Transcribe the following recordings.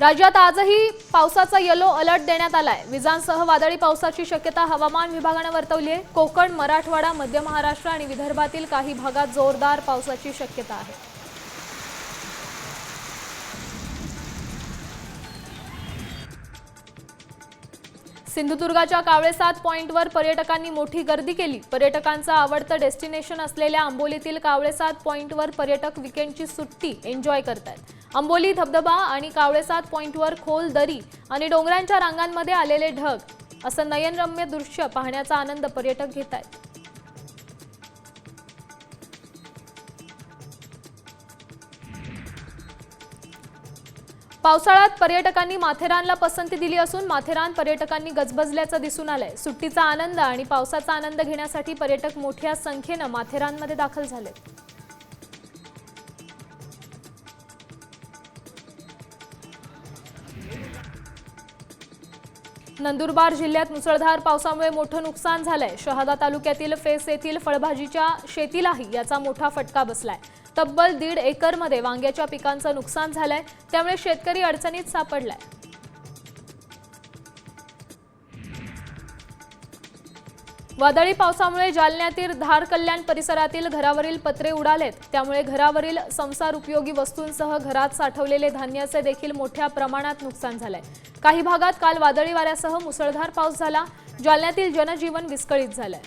राज्यात आजही पावसाचा येलो अलर्ट देण्यात आलाय. विजांसह वादळी पावसाची शक्यता हवामान विभागानं वर्तवली आहे. कोकण मराठवाडा मध्य महाराष्ट्र आणि विदर्भातील काही भागात जोरदार पावसाची शक्यता आहे. सिंधुदुर्गाच्या कावळेसात पॉईंटवर पर्यटकांनी मोठी गर्दी केली. पर्यटकांचं आवडतं डेस्टिनेशन असलेल्या आंबोलीतील कावळेसात पॉईंटवर पर्यटक विकेंडची सुट्टी एन्जॉय करतात आंबोली धबधबा आणि कावळेसात पॉईंटवर खोल दरी आणि डोंगरांच्या रांगांमध्ये आलेले ढग असं नयनरम्य दृश्य पाहण्याचा आनंद पर्यटक घेत आहेत पावसाळ्यात पर्यटकांनी माथेरानला पसंती दिली असून माथेरान पर्यटकांनी गजबजल्याचं दिसून आलंय. सुट्टीचा आनंद आणि पावसाचा आनंद घेण्यासाठी पर्यटक मोठ्या संख्येनं माथेरानमध्ये दाखल झाले. नंदुरबार जिल्ह्यात मुसळधार पावसामुळे मोठं नुकसान झालंय. शहादा तालुक्यातील फेस येथील फळभाजीच्या शेतीलाही याचा मोठा फटका बसलाय. तब्बल दीड एकरमध्ये वांग्याच्या पिकांचं नुकसान झालंय. त्यामुळे शेतकरी अडचणीत सापडलाय. वादळी पावसामुळे जालन्यातील धार कल्याण परिसरातील घरावरील पत्रे उडालेत. त्यामुळे घरावरील संसार उपयोगी वस्तूंसह घरात साठवलेले धान्याचे देखील मोठ्या प्रमाणात नुकसान झालंय. काही भागात काल वादळी वाऱ्यासह मुसळधार पाऊस झाला. जालन्यातील जनजीवन विस्कळीत झालंय.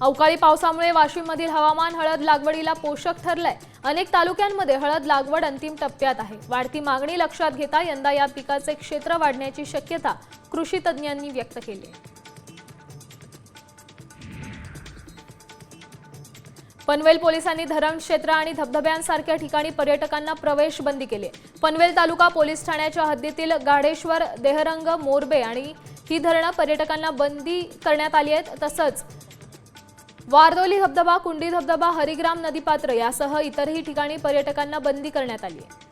अवकाळी पावसामुळे वाशिममधील हवामान हळद लागवडीला पोषक ठरलंय. अनेक तालुक्यांमध्ये हळद लागवड अंतिम टप्प्यात आहे. वाढती मागणी लक्षात घेता यंदा या पिकाचे क्षेत्र वाढण्याची शक्यता कृषी तज्ज्ञांनी व्यक्त केली पनवेल पोलिसांनी धरण क्षेत्र आणि धबधब्यांसारख्या ठिकाणी पर्यटकांना प्रवेश बंदी केली पनवेल तालुका पोलीस ठाण्याच्या हद्दीतील गाढेश्वर देहरंग मोरबे आणि ही धरणं पर्यटकांना बंदी करण्यात आली आहेत. तसंच वारदोली धबधबा कुंडी धबधबा हरिग्राम नदीपात्र यासह इतरही ठिकाणी पर्यटकांना बंदी करण्यात आली आहे.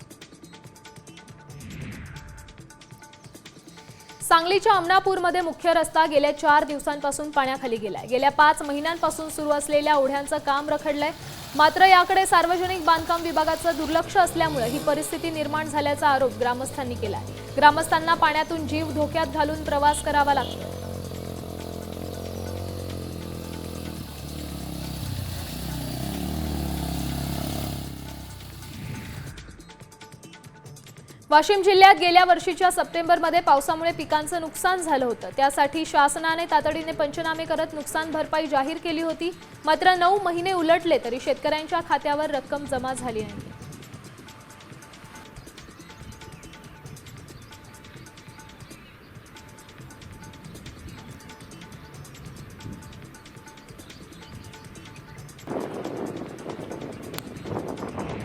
सांगलीच्या अमनापूरमध्ये मुख्य रस्ता गेल्या चार दिवसांपासून पाण्याखाली गेलाय. गेल्या पाच महिन्यांपासून सुरू असलेल्या ओढ्यांचं काम रखडलंय. मात्र याकडे सार्वजनिक बांधकाम विभागाचं दुर्लक्ष असल्यामुळे ही परिस्थिती निर्माण झाल्याचा आरोप ग्रामस्थांनी केलाय. ग्रामस्थांना पाण्यातून जीव धोक्यात घालून प्रवास करावा लागतो वाशिम जिल्ह्यात गेल्या वर्षीच्या सप्टेंबरमध्ये पावसामुळे पिकांचं नुकसान झालं होतं. त्यासाठी शासनाने तातडीने पंचनामे करत नुकसान भरपाई जाहीर केली होती. मात्र नऊ महिने उलटले तरी शेतकऱ्यांच्या खात्यावर रक्कम जमा झाली नाही.